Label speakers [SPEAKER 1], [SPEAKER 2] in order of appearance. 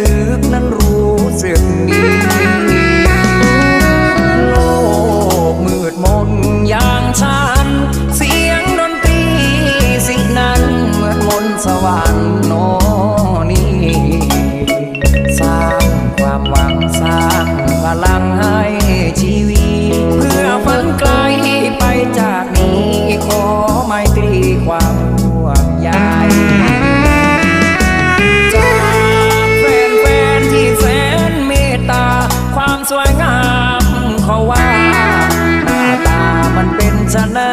[SPEAKER 1] ลึกนั้นรู้สึกดีโลกมืดมนอย่างฉัน เสียงดนตรีสิ่งนั้นเหมือนมนสวรรค์โนนี่สร้างความหวังสร้างพลังให้ชีวิต เพื่อฝันไกลไปจากนี้ขอไม่ตรีความ สวยงามเขาว่าหน้าตามันเป็นชนะ